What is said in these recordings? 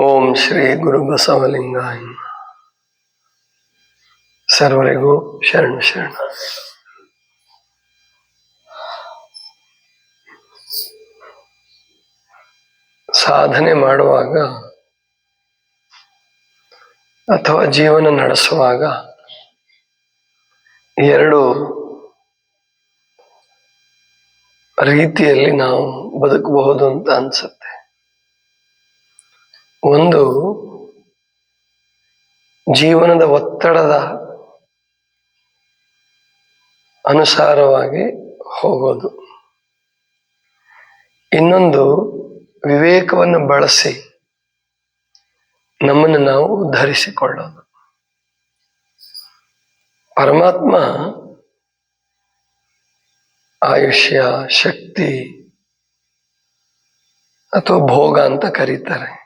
ಓಂ ಶ್ರೀ ಗುರು ಬಸವಲಿಂಗಾಯ ಸರ್ವರಿಗೂ ಶರಣ ಶರಣ. ಸಾಧನೆ ಮಾಡುವಾಗ ಅಥವಾ ಜೀವನ ನಡೆಸುವಾಗ ಎರಡು ರೀತಿಯಲ್ಲಿ ನಾವು ಬದುಕಬಹುದು ಅಂತ ಅನ್ಸುತ್ತೆ. ಒಂದು ಜೀವನದ ಒತ್ತಡದ ಅನುಸಾರವಾಗಿ ಹೋಗೋದು. ಇನ್ನೊಂದು, ವಿವೇಕವನ್ನು ಬಳಸಿ ನಮ್ಮನ್ನು ನಾವು ಧರಿಸಿಕೊಳ್ಳೋದು. ಪರಮಾತ್ಮ ಆಯುಷ್ಯ, ಶಕ್ತಿ ಅಥವಾ ಭೋಗ ಅಂತ ಕರೀತಾರೆ.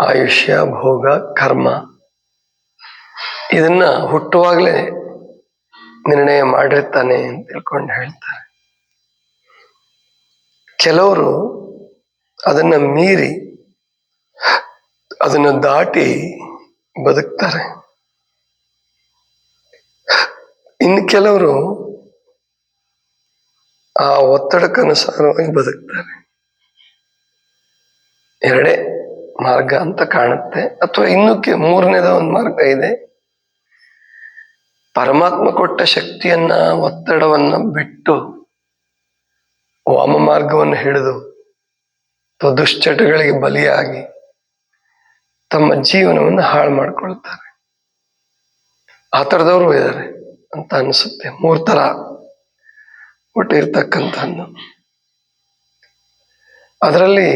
ಆಯುಷ್ಯ, ಭೋಗ, ಕರ್ಮ. ಇದನ್ನ ಹುಟ್ಟುವಾಗಲೇ ನಿರ್ಣಯ ಮಾಡಿರ್ತಾನೆ ಅಂತ ತಿಳ್ಕೊಂಡು ಹೇಳ್ತಾರೆ. ಕೆಲವರು ಅದನ್ನ ಮೀರಿ, ಅದನ್ನ ದಾಟಿ ಬದುಕ್ತಾರೆ. ಇನ್ನು ಕೆಲವರು ಆ ಒತ್ತಡಕ್ಕನುಸಾರವಾಗಿ ಬದುಕ್ತಾರೆ. ಎರಡೇ ಮಾರ್ಗ ಅಂತ ಕಾಣುತ್ತೆ. ಅಥವಾ ಇನ್ನು ಮೂರನೇದ ಒಂದು ಮಾರ್ಗ ಇದೆ. ಪರಮಾತ್ಮ ಕೊಟ್ಟ ಶಕ್ತಿಯನ್ನ, ಒತ್ತಡವನ್ನ ಬಿಟ್ಟು ವಾಮ ಮಾರ್ಗವನ್ನು ಹಿಡಿದು ಅಥವಾ ದುಶ್ಚಟಗಳಿಗೆ ಬಲಿಯಾಗಿ ತಮ್ಮ ಜೀವನವನ್ನು ಹಾಳು ಮಾಡ್ಕೊಳ್ತಾರೆ. ಆ ಥರದವರು ಇದ್ದಾರೆ ಅಂತ ಅನಿಸುತ್ತೆ. ಮೂರ್ ತರ ಹುಟ್ಟಿರ್ತಕ್ಕಂಥದ್ದು ಅದರಲ್ಲಿ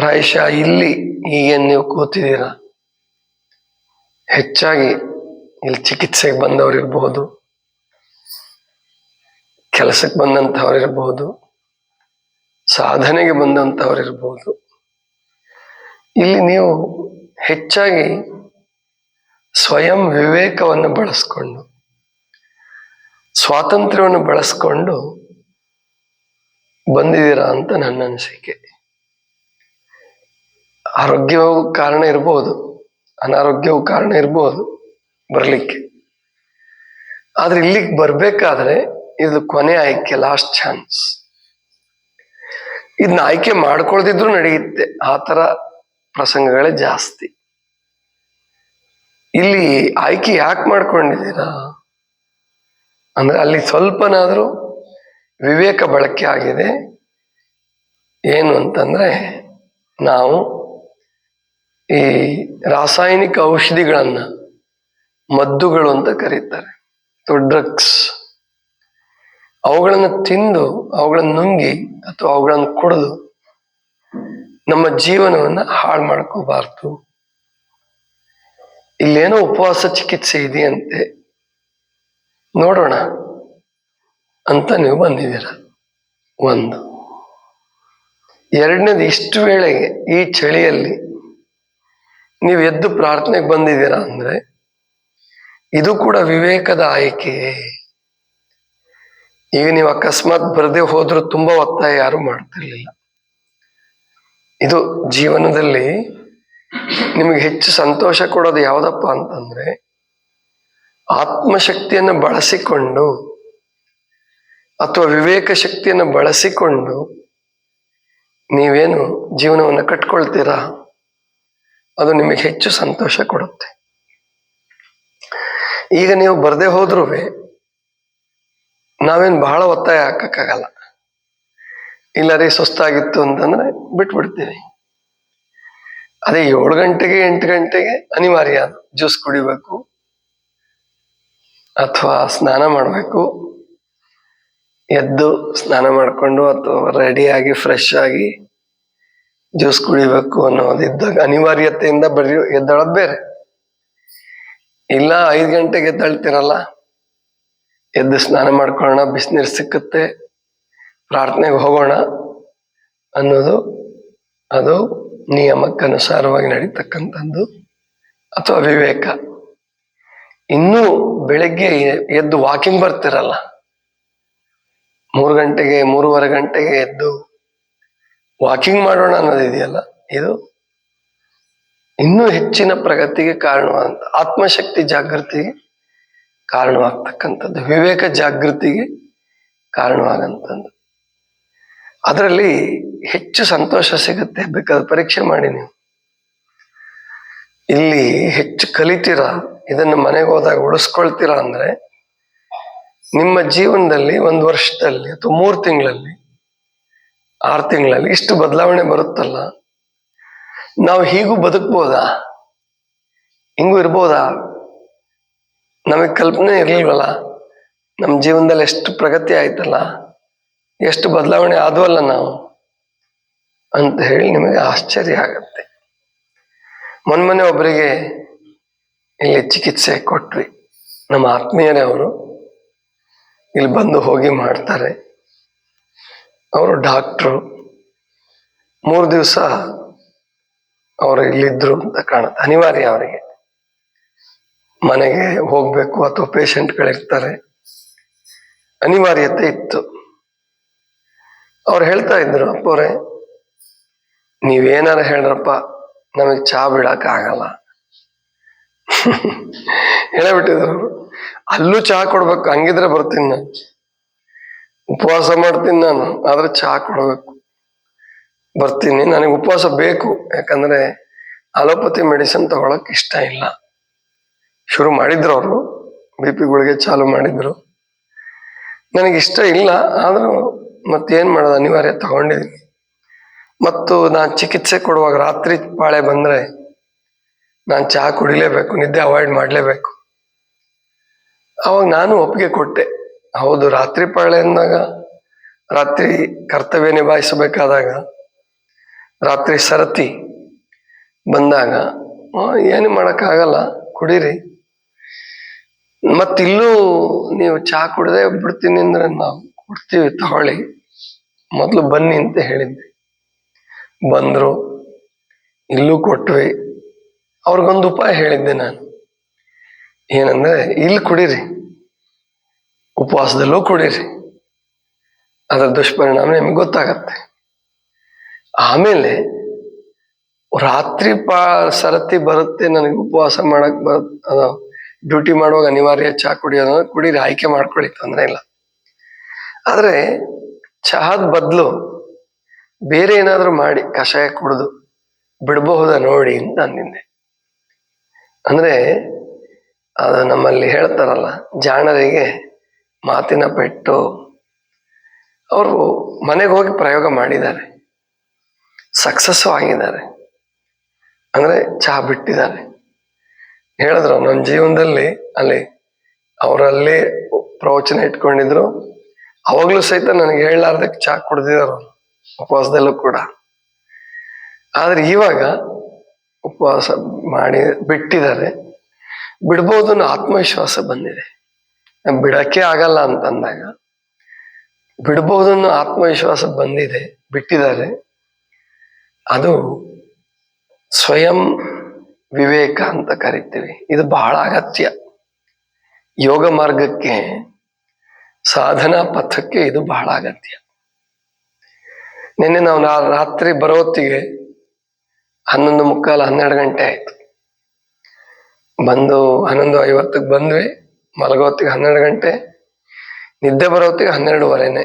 ಪ್ರಾಯಶಃ ಇಲ್ಲಿ ಈಗೇನು ನೀವು ಕೂತಿದ್ದೀರ? ಹೆಚ್ಚಾಗಿ ಇಲ್ಲಿ ಚಿಕಿತ್ಸೆಗೆ ಬಂದವರು ಇರ್ಬೋದು, ಕೆಲಸಕ್ಕೆ ಬಂದಂಥವ್ರು ಇರ್ಬೋದು, ಸಾಧನೆಗೆ ಬಂದಂಥವ್ರು ಇಲ್ಲಿ ನೀವು ಹೆಚ್ಚಾಗಿ ಸ್ವಯಂ ವಿವೇಕವನ್ನು ಬಳಸ್ಕೊಂಡು, ಸ್ವಾತಂತ್ರ್ಯವನ್ನು ಬಳಸ್ಕೊಂಡು ಬಂದಿದ್ದೀರಾ ಅಂತ ನನ್ನ ಅನಿಸಿಕೆ. ಆರೋಗ್ಯವು ಕಾರಣ ಇರ್ಬೋದು, ಅನಾರೋಗ್ಯವು ಕಾರಣ ಇರ್ಬೋದು ಬರಲಿಕ್ಕೆ. ಆದ್ರೆ ಇಲ್ಲಿಗೆ ಬರಬೇಕಾದ್ರೆ ಇದು ಕೊನೆ ಆಯ್ಕೆ ಲಾಸ್ಟ್ ಚಾನ್ಸ್ ಇದನ್ನ ಆಯ್ಕೆ ಮಾಡ್ಕೊಳ್ದಿದ್ರು ನಡೆಯುತ್ತೆ, ಆ ಥರ ಪ್ರಸಂಗಗಳೇ ಜಾಸ್ತಿ. ಇಲ್ಲಿ ಆಯ್ಕೆ ಯಾಕೆ ಮಾಡ್ಕೊಂಡಿದ್ದೀರಾ? ಅಂದ್ರೆ ಅಲ್ಲಿ ಸ್ವಲ್ಪನಾದರೂ ವಿವೇಕ ಬಳಕೆ ಆಗಿದೆ. ಏನು ಅಂತಂದ್ರೆ ನಾವು ಈ ರಾಸಾಯನಿಕ ಔಷಧಿಗಳನ್ನ ಮದ್ದುಗಳು ಅಂತ ಕರೀತಾರೆ ಡ್ರಗ್ಸ್ ಅವುಗಳನ್ನು ತಿಂದು, ಅವುಗಳನ್ನು ನುಂಗಿ ಅಥವಾ ಅವುಗಳನ್ನು ಕುಡಿದು ನಮ್ಮ ಜೀವನವನ್ನ ಹಾಳು ಮಾಡ್ಕೋಬಾರ್ದು. ಇಲ್ಲೇನೋ ಉಪವಾಸ ಚಿಕಿತ್ಸೆ ಇದೆಯಂತೆ. ನೋಡೋಣ ಅಂತ ನೀವು ಬಂದಿದ್ದೀರ. ಒಂದು. ಎರಡನೇದು, ಇಷ್ಟು ವೇಳೆಗೆ ಈ ಚಳಿಯಲ್ಲಿ ನೀವು ಎದ್ದು ಪ್ರಾರ್ಥನೆಗೆ ಬಂದಿದ್ದೀರಾ ಅಂದ್ರೆ, ಇದು ಕೂಡ ವಿವೇಕದ ಆಯ್ಕೆಯೇ ಈಗ ನೀವು ಅಕಸ್ಮಾತ್ ಬರದೆ ಹೋದ್ರೂ ತುಂಬಾ ಒತ್ತಾಯ ಯಾರು ಮಾಡ್ತಿರ್ಲಿಲ್ಲ. ಇದು ಜೀವನದಲ್ಲಿ ನಿಮಗೆ ಹೆಚ್ಚು ಸಂತೋಷ ಕೊಡೋದು ಯಾವ್ದಪ್ಪ ಅಂತಂದ್ರೆ, ಆತ್ಮಶಕ್ತಿಯನ್ನು ಬಳಸಿಕೊಂಡು ಅಥವಾ ವಿವೇಕ ಶಕ್ತಿಯನ್ನು ಬಳಸಿಕೊಂಡು ನೀವೇನು ಜೀವನವನ್ನು ಕಟ್ಕೊಳ್ತೀರಾ? ಅದು ನಿಮಗೆ ಹೆಚ್ಚು ಸಂತೋಷ ಕೊಡುತ್ತೆ. ಈಗ ನೀವು ಬರದೆ ಹೋದ್ರೂ ನಾವೇನ್ ಬಹಳ ಒತ್ತಾಯ ಹಾಕಕ್ಕಾಗಲ್ಲ. ಇಲ್ಲ ರೀ ಸುಸ್ತಾಗಿತ್ತು ಅಂತಂದ್ರೆ ಬಿಟ್ಬಿಡ್ತೀವಿ ಅದೇ ಏಳು ಗಂಟೆಗೆ ಎಂಟು ಗಂಟೆಗೆ ಅನಿವಾರ್ಯ ಅದು. ಜ್ಯೂಸ್ ಕುಡಿಬೇಕು, ಅಥವಾ ಸ್ನಾನ ಮಾಡಬೇಕು. ಎದ್ದು ಸ್ನಾನ ಮಾಡಿಕೊಂಡು ಅಥವಾ ರೆಡಿಯಾಗಿ ಫ್ರೆಶ್ ಆಗಿ ಜ್ಯೂಸ್ ಕುಡಿಬೇಕು ಅನ್ನೋದಿದ್ದಾಗ ಅನಿವಾರ್ಯತೆಯಿಂದ ಬರೀ ಎದ್ದಾಳದ್ ಬೇರೆ. ಇಲ್ಲ ಐದು ಗಂಟೆಗೆ ಎದ್ದಳ್ತಿರಲ್ಲ, ಎದ್ದು ಸ್ನಾನ ಮಾಡ್ಕೊಳ್ಳೋಣ, ಬಿಸಿನೀರು ಸಿಕ್ಕುತ್ತೆ, ಪ್ರಾರ್ಥನೆಗೆ ಹೋಗೋಣ ಅನ್ನೋದು ಅದು ನಿಯಮಕ್ಕನುಸಾರವಾಗಿ ನಡೀತಕ್ಕಂಥದ್ದು ಅಥವಾ ವಿವೇಕ. ಇನ್ನೂ ಬೆಳಗ್ಗೆ ಎದ್ದು ವಾಕಿಂಗ್ ಬರ್ತಿರಲ್ಲ, ಮೂರು ಗಂಟೆಗೆ, ಮೂರುವರೆ ಗಂಟೆಗೆ ಎದ್ದು ವಾಕಿಂಗ್ ಮಾಡೋಣ ಅನ್ನೋದಿದೆಯಲ್ಲ ಇದು ಇನ್ನೂ ಹೆಚ್ಚಿನ ಪ್ರಗತಿಗೆ ಕಾರಣವಾದ ಆತ್ಮಶಕ್ತಿ ಜಾಗೃತಿಗೆ ಕಾರಣವಾಗ್ತಕ್ಕಂಥದ್ದು, ವಿವೇಕ ಜಾಗೃತಿಗೆ ಕಾರಣವಾಗಂಥದ್ದು ಅದರಲ್ಲಿ ಹೆಚ್ಚು ಸಂತೋಷ ಸಿಗುತ್ತೆ ಬೇಕಾದ ಪರೀಕ್ಷೆ ಮಾಡಿ ನೀವು. ಇಲ್ಲಿ ಹೆಚ್ಚು ಕಲಿತೀರಾ, ಇದನ್ನು ಮನೆಗೆ ಹೋದಾಗ ಉಳಿಸ್ಕೊಳ್ತೀರಾ ಅಂದ್ರೆ ನಿಮ್ಮ ಜೀವನದಲ್ಲಿ ಒಂದು ವರ್ಷದಲ್ಲಿ ಅಥವಾ ಮೂರು ತಿಂಗಳಲ್ಲಿ ಆರು ತಿಂಗಳಲ್ಲಿ ಇಷ್ಟು ಬದಲಾವಣೆ ಬರುತ್ತಲ್ಲ? ನಾವು ಹೀಗೂ ಬದುಕ್ಬೋದಾ? ಹಿಂಗೂ ಇರ್ಬೋದಾ? ನಮಗೆ ಕಲ್ಪನೆ ಇರಲಿಲ್ವಲ್ಲ? ನಮ್ಮ ಜೀವನದಲ್ಲಿ ಎಷ್ಟು ಪ್ರಗತಿ ಆಯ್ತಲ್ಲ? ಎಷ್ಟು ಬದಲಾವಣೆ ಆದವಲ್ಲ ನಾವು? ಅಂತ ಹೇಳಿ ನಿಮಗೆ ಆಶ್ಚರ್ಯ ಆಗತ್ತೆ. ಮೊನ್ನೆ ಒಬ್ಬರಿಗೆ ಇಲ್ಲಿ ಚಿಕಿತ್ಸೆ ಕೊಟ್ವಿ. ನಮ್ಮ ಆತ್ಮೀಯರೇ ಅವರು. ಇಲ್ಲಿ ಬಂದು ಹೋಗಿ ಮಾಡ್ತಾರೆ. ಅವರು ಡಾಕ್ಟ್ರು. ಮೂರು ದಿವಸ ಅವರು ಇಲ್ಲಿದ್ರು ಅಂತ ಕಾಣುತ್ತೆ. ಅನಿವಾರ್ಯ ಅವರಿಗೆ. ಮನೆಗೆ ಹೋಗ್ಬೇಕು ಅಥವಾ ಪೇಷಂಟ್ಗಳಿರ್ತಾರೆ. ಅನಿವಾರ್ಯತೆ ಇತ್ತು. ಅವ್ರು ಹೇಳ್ತಾ ಇದ್ರು, ಅಪ್ಪೋರೆ, ನೀವೇನಾರ ಹೇಳ್ರಪ್ಪ ನಮಗೆ ಚಾ ಬಿಡಕ್ಕಾಗಲ್ಲ. ಹೇಳಬಿಟ್ಟಿದ್ರು. ಅಲ್ಲೂ ಚಹಾ ಕೊಡ್ಬೇಕು, ಹಂಗಿದ್ರೆ ಬರ್ತೀನಿ ನಾನು. ಉಪವಾಸ ಮಾಡ್ತೀನಿ ನಾನು, ಆದ್ರೆ ಚಹಾ ಕೊಡಬೇಕು. ಬರ್ತೀನಿ, ನನಗೆ ಉಪವಾಸ ಬೇಕು, ಯಾಕಂದ್ರೆ ಅಲೋಪತಿ ಮೆಡಿಸಿನ್ ತಗೊಳಕ್ ಇಷ್ಟ ಇಲ್ಲ. ಶುರು ಮಾಡಿದ್ರು ಅವರು, ಬಿ ಪಿ ಗುಳಿಗೆ ಚಾಲು ಮಾಡಿದ್ರು. ನನಗೆ ಇಷ್ಟ ಇಲ್ಲ, ಆದರೂ ಮತ್ತೇನ್ ಮಾಡೋದು, ಅನಿವಾರ್ಯ ತಗೊಂಡಿದ್ದೀನಿ ಮತ್ತು ನಾನು ಚಿಕಿತ್ಸೆ ಕೊಡುವಾಗ ರಾತ್ರಿ ಪಾಳೆ ಬಂದ್ರೆ ನಾನು ಚಹಾ ಕುಡಿಲೇಬೇಕು, ನಿದ್ದೆ ಅವಾಯ್ಡ್ ಮಾಡಲೇಬೇಕು. ಅವಾಗ ನಾನು ಒಪ್ಪಿಗೆ ಕೊಟ್ಟೆ. ಹೌದು, ರಾತ್ರಿ ಪಾಳೆ ಅಂದಾಗ, ರಾತ್ರಿ ಕರ್ತವ್ಯ ನಿಭಾಯಿಸಬೇಕಾದಾಗ, ರಾತ್ರಿ ಸರತಿ ಬಂದಾಗ ಏನು ಮಾಡೋಕ್ಕಾಗಲ್ಲ, ಕುಡೀರಿ. ಮತ್ತಿಲ್ಲೂ ನೀವು ಚಹಾ ಕುಡದೆ ಬಿಡ್ತೀನಿ ಅಂದ್ರೆ ನಾವು ಕೊಡ್ತೀವಿ, ತಗೊಳ್ಳಿ. ಮೊದಲು ಬನ್ನಿ ಅಂತ ಹೇಳಿದ್ದೆ ಬಂದರು, ಇಲ್ಲೂ ಕೊಟ್ವಿ. ಅವ್ರಿಗೊಂದು ಉಪಾಯ ಹೇಳಿದ್ದೆ ನಾನು. ಏನಂದ್ರೆ, ಇಲ್ಲಿ ಕುಡೀರಿ. ಉಪವಾಸದಲ್ಲೂ ಕುಡೀರಿ. ಅದರ ದುಷ್ಪರಿಣಾಮ ನಿಮ್ಗೆ ಗೊತ್ತಾಗತ್ತೆ. ಆಮೇಲೆ ರಾತ್ರಿ ಪಾ ಸರತಿ ಬರುತ್ತೆ, ನನಗೆ ಉಪವಾಸ ಮಾಡಕ್ ಬರುತ್ತೆ ಅದು ಡ್ಯೂಟಿ ಮಾಡುವಾಗ ಅನಿವಾರ್ಯ ಚಹಾ ಕುಡಿಯೋದು ಕುಡೀರಿ, ಆಯ್ಕೆ ಮಾಡ್ಕೊಳ್ಳಿ, ತೊಂದರೆ ಇಲ್ಲ. ಆದರೆ ಚಹಾದ ಬದಲು ಬೇರೆ ಏನಾದರೂ ಮಾಡಿ, ಕಷಾಯ ಕುಡಿದು ಬಿಡಬಹುದ ನೋಡಿ ಅಂತ ಅಂದಿದ್ದೆ ಅಂದ್ರೆ ಅದು ನಮ್ಮಲ್ಲಿ ಹೇಳ್ತಾರಲ್ಲ, ಜಾಣರಿಗೆ ಮಾತಿನ ಪೆಟ್ಟು ಅವರು ಮನೆಗೆ ಹೋಗಿ ಪ್ರಯೋಗ ಮಾಡಿದ್ದಾರೆ. ಸಕ್ಸಸ್ಸು ಆಗಿದ್ದಾರೆ. ಅಂದರೆ ಚಹಾ ಬಿಟ್ಟಿದ್ದಾರೆ. ಹೇಳಿದ್ರು ನನ್ನ ಜೀವನದಲ್ಲಿ ಅಲ್ಲಿ ಅವರಲ್ಲಿ ಪ್ರವಚನ ಇಟ್ಕೊಂಡಿದ್ರು. ಅವಾಗಲೂ ಸಹಿತ ನನಗೆ ಹೇಳಲಾರ್ದಕ್ಕೆ ಚಹಾ ಕುಡ್ದಿದ್ದಾರೆ ಉಪವಾಸದಲ್ಲೂ ಕೂಡ. ಆದರೆ ಇವಾಗ ಉಪವಾಸ ಮಾಡಿ ಬಿಟ್ಟಿದ್ದಾರೆ. ಬಿಡ್ಬೋದು ಅನ್ನೋ ಆತ್ಮವಿಶ್ವಾಸ ಬಂದಿದೆ. ಬಿಡಕ್ಕೆ ಆಗಲ್ಲ ಅಂತಂದಾಗ ಅಂದಾಗ ಅನ್ನೋ ಆತ್ಮವಿಶ್ವಾಸ ಬಂದಿದೆ, ಬಿಟ್ಟಿದ್ದಾರೆ. ಅದು ಸ್ವಯಂ ವಿವೇಕ ಅಂತ ಕರಿತೀವಿ. ಇದು ಬಹಳ ಅಗತ್ಯ. ಯೋಗ ಮಾರ್ಗಕ್ಕೆ, ಸಾಧನಾ ಪಥಕ್ಕೆ ಇದು ಬಹಳ ಅಗತ್ಯ. ನಿನ್ನೆ ನಾವು ರಾತ್ರಿ ಬರೋತ್ತಿಗೆ ಹನ್ನೊಂದು ಮುಕ್ಕಾಲು ಹನ್ನೆರಡು ಗಂಟೆ ಆಯ್ತು. ಬಂದು ಹನ್ನೊಂದು ಐವತ್ತಕ್ಕೆ ಬಂದ್ವಿ. ಮಲಗೋತ್ತಿಗೆ ಹನ್ನೆರಡು ಗಂಟೆ, ನಿದ್ದೆ ಬರೋತ್ತಿಗೆ ಹನ್ನೆರಡುವರೆನೆ.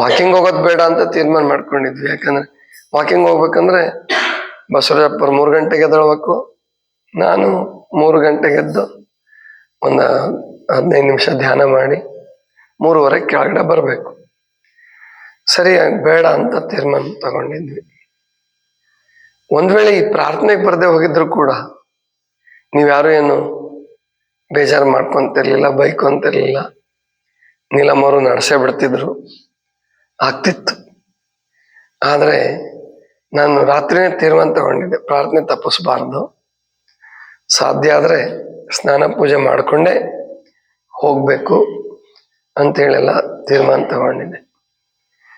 ವಾಕಿಂಗ್ ಹೋಗೋದು ಬೇಡ ಅಂತ ತೀರ್ಮಾನ ಮಾಡ್ಕೊಂಡಿದ್ವಿ. ಯಾಕಂದ್ರೆ ವಾಕಿಂಗ್ ಹೋಗ್ಬೇಕಂದ್ರೆ ಬಸವರಾಜಪ್ಪರು ಮೂರು ಗಂಟೆಗೆ ಎದ್ದೇಳ್ಬೇಕು. ನಾನು ಮೂರು ಗಂಟೆಗೆ ಎದ್ದು ಒಂದು ಹದಿನೈದು ನಿಮಿಷ ಧ್ಯಾನ ಮಾಡಿ ಮೂರುವರೆ ಕೆಳಗಡೆ ಬರಬೇಕು. ಸರಿ ಬೇಡ ಅಂತ ತೀರ್ಮಾನ ತಗೊಂಡಿದ್ವಿ. ಒಂದ್ ವೇಳೆ ಈ ಪ್ರಾರ್ಥನೆಗೆ ಬರದೆ ಹೋಗಿದ್ರು ಕೂಡ, ನೀವ್ಯಾರು ಏನು ಬೇಜಾರು ಮಾಡ್ಕೊಂತಿರ್ಲಿಲ್ಲ, ಬೈಕೊಂತಿರ್ಲಿಲ್ಲ. ನೀಲಮ್ಮವರು ನಡೆಸೇ ಬಿಡ್ತಿದ್ರು. ಆಗ್ತಿತ್ತು. ಆದ್ರೆ ನಾನು ರಾತ್ರಿನೇ ತೀರ್ಮಾನ ತಗೊಂಡಿದ್ದೆ. ಪ್ರಾರ್ಥನೆ ತಪ್ಪಿಸ್ಬಾರ್ದು. ಸಾಧ್ಯ ಆದ್ರೆ ಸ್ನಾನ ಪೂಜೆ ಮಾಡಿಕೊಂಡೇ ಹೋಗಬೇಕು ಅಂತೇಳೆಲ್ಲ ತೀರ್ಮಾನ ತಗೊಂಡಿದ್ದೆ.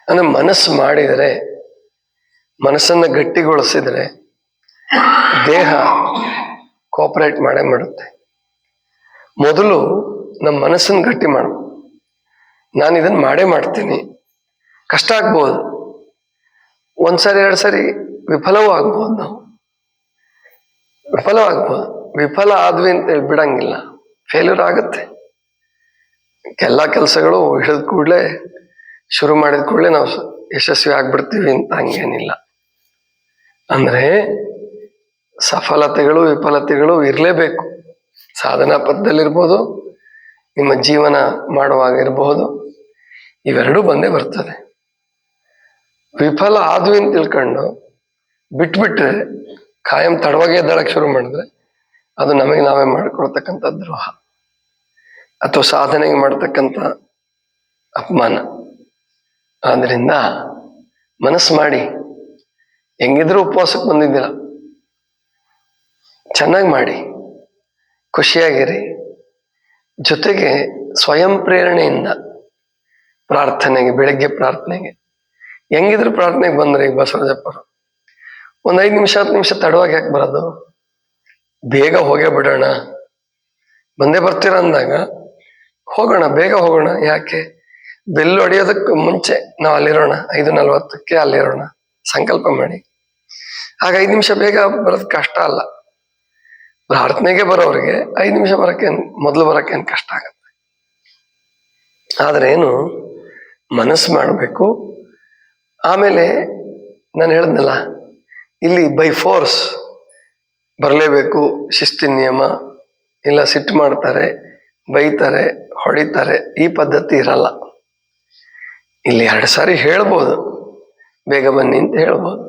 ಅಂದ್ರೆ ಮನಸ್ಸು ಮಾಡಿದರೆ, ಮನಸ್ಸನ್ನು ಗಟ್ಟಿಗೊಳಿಸಿದರೆ ದೇಹ ಕೋಪರೇಟ್ ಮಾಡೇ ಮಾಡುತ್ತೆ. ಮೊದಲು ನಮ್ಮ ಮನಸ್ಸನ್ನು ಗಟ್ಟಿ ಮಾಡು. ನಾನು ಇದನ್ನ ಮಾಡೇ ಮಾಡ್ತೀನಿ. ಕಷ್ಟ ಆಗ್ಬೋದು. ಒಂದ್ಸರಿ ಎರಡು ಸರಿ ವಿಫಲವೂ ಆಗ್ಬೋದು ನಾವು. ವಿಫಲ ಆಗ್ಬೋದು. ವಿಫಲ ಆದ್ವಿ ಅಂತ ಹೇಳಿ ಬಿಡಂಗಿಲ್ಲ. ಫೇಲ್ಯೂರ್ ಆಗುತ್ತೆ. ಎಲ್ಲ ಕೆಲಸಗಳು ಹಿಡಿದ ಕೂಡಲೇ, ಶುರು ಮಾಡಿದ ಕೂಡಲೇ ನಾವು ಯಶಸ್ವಿ ಆಗ್ಬಿಡ್ತೀವಿ ಅಂತ ಹಂಗೇನಿಲ್ಲ. ಅಂದರೆ ಸಫಲತೆಗಳು, ವಿಫಲತೆಗಳು ಇರಲೇಬೇಕು. ಸಾಧನಾ ಪಥದಲ್ಲಿರ್ಬೋದು, ನಿಮ್ಮ ಜೀವನ ಮಾಡುವಾಗ ಇರಬಹುದು ಇವೆರಡೂ ಬಂದೇ ಬರ್ತದೆ. ವಿಫಲ ಆದ್ವಿ ಅಂತ ತಿಳ್ಕೊಂಡು ಬಿಟ್ಬಿಟ್ರೆ, ಕಾಯಂ ತಡವಾಗಿ ಎದ್ದಾಳಕ್ಕೆ ಶುರು ಮಾಡಿದ್ರೆ, ಅದು ನಮಗೆ ನಾವೇ ಮಾಡಿಕೊಳ್ತಕ್ಕಂಥ ದ್ರೋಹ ಅಥವಾ ಸಾಧನೆಗೆ ಮಾಡ್ತಕ್ಕಂಥ ಅಪಮಾನ. ಆದ್ರಿಂದ ಮನಸ್ಸು ಮಾಡಿ, ಹೆಂಗಿದ್ರೂ ಉಪವಾಸಕ್ಕೆ ಬಂದಿದ್ದೀರ, ಚೆನ್ನಾಗಿ ಮಾಡಿ. ಖುಷಿಯಾಗಿರಿ. ಜೊತೆಗೆ ಸ್ವಯಂ ಪ್ರೇರಣೆಯಿಂದ ಪ್ರಾರ್ಥನೆಗೆ, ಬೆಳಗ್ಗೆ ಪ್ರಾರ್ಥನೆಗೆ. ಹೆಂಗಿದ್ರು ಪ್ರಾರ್ಥನೆಗೆ ಬಂದ್ರೆ ಈಗ ಬಸವರಾಜಪ್ಪರು ಒಂದ್ ಐದು ನಿಮಿಷ, ಹತ್ತು ನಿಮಿಷ ತಡವಾಗಿ ಯಾಕೆ ಬರೋದು? ಬೇಗ ಹೋಗೇ ಬಿಡೋಣ. ಬಂದೇ ಬರ್ತೀರ ಅಂದಾಗ, ಹೋಗೋಣ, ಬೇಗ ಹೋಗೋಣ. ಯಾಕೆ? ಬೆಲ್ ಹೊಡೆಯೋದಕ್ಕೆ ಮುಂಚೆ ನಾವು ಅಲ್ಲಿರೋಣ. ಐದು ನಲ್ವತ್ತಕ್ಕೆ ಅಲ್ಲಿರೋಣ. ಸಂಕಲ್ಪ ಮಾಡಿ. ಆಗ ಐದು ನಿಮಿಷ ಬೇಗ ಬರೋದು ಕಷ್ಟ ಅಲ್ಲ. ಪ್ರಾರ್ಥನೆಗೆ ಬರೋರಿಗೆ ಐದು ನಿಮಿಷ ಬರಕ್ಕೆ ಮೊದಲು ಬರೋಕ್ಕೇನು ಕಷ್ಟ ಆಗುತ್ತೆ? ಆದ್ರೆ ಏನು? ಮನಸ್ಸು ಮಾಡಬೇಕು. ಆಮೇಲೆ ನಾನು ಹೇಳಿದ್ನಲ್ಲ, ಇಲ್ಲಿ ಬೈ ಫೋರ್ಸ್ ಬರಲೇಬೇಕು, ಶಿಸ್ತಿನ ನಿಯಮ. ಇಲ್ಲ, ಸಿಟ್ಟು ಮಾಡ್ತಾರೆ, ಬೈತಾರೆ, ಹೊಡಿತಾರೆ, ಈ ಪದ್ಧತಿ ಇರಲ್ಲ. ಇಲ್ಲಿ ಎರಡು ಸಾರಿ ಹೇಳ್ಬೋದು. ಬೇಗ ಬನ್ನಿ ಅಂತ ಹೇಳ್ಬೋದು.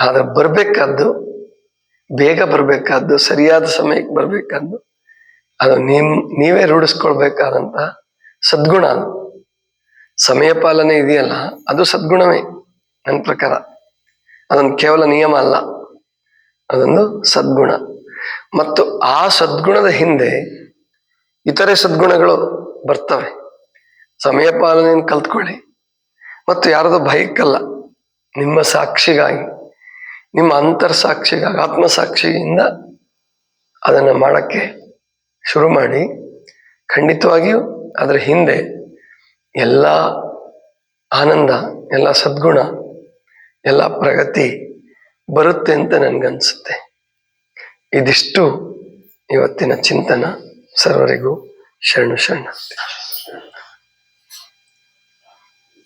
ಆದ್ರೆ ಬರ್ಬೇಕಾದ್ದು ಬೇಗ ಬರಬೇಕಾದ್ದು, ಸರಿಯಾದ ಸಮಯಕ್ಕೆ ಬರಬೇಕಾದ್ದು, ಅದು ನಿಮ್, ನೀವೇ ರೂಢಿಸ್ಕೊಳ್ಬೇಕಾದಂತ ಸದ್ಗುಣ ಅದು. ಸಮಯ ಪಾಲನೆ ಇದೆಯಲ್ಲ, ಅದು ಸದ್ಗುಣವೇ ನನ್ನ ಪ್ರಕಾರ. ಅದೊಂದು ಕೇವಲ ನಿಯಮ ಅಲ್ಲ, ಅದೊಂದು ಸದ್ಗುಣ. ಮತ್ತು ಆ ಸದ್ಗುಣದ ಹಿಂದೆ ಇತರೆ ಸದ್ಗುಣಗಳು ಬರ್ತವೆ. ಸಮಯ ಪಾಲನೆಯನ್ನು ಕಲ್ತ್ಕೊಳ್ಳಿ. ಮತ್ತು ಯಾರದೋ ಭಯಕ್ಕಲ್ಲ ನಿಮ್ಮ ಸಾಕ್ಷಿಗಾಗಿ. ನಿಮ್ಮ ಅಂತರ್ ಆತ್ಮಸಾಕ್ಷಿಯಿಂದ ಆತ್ಮ ಸಾಕ್ಷಿಯಿಂದ ಅದನ್ನು ಮಾಡೋಕ್ಕೆ ಶುರು ಮಾಡಿ. ಖಂಡಿತವಾಗಿಯೂ ಅದರ ಹಿಂದೆ ಎಲ್ಲ ಆನಂದ, ಎಲ್ಲ ಸದ್ಗುಣ, ಎಲ್ಲ ಪ್ರಗತಿ ಬರುತ್ತೆ ಅಂತ ನನಗನ್ಸುತ್ತೆ. ಇದಿಷ್ಟು ಇವತ್ತಿನ ಚಿಂತನ. ಸರ್ವರಿಗೂ ಶರಣು ಶರಣ.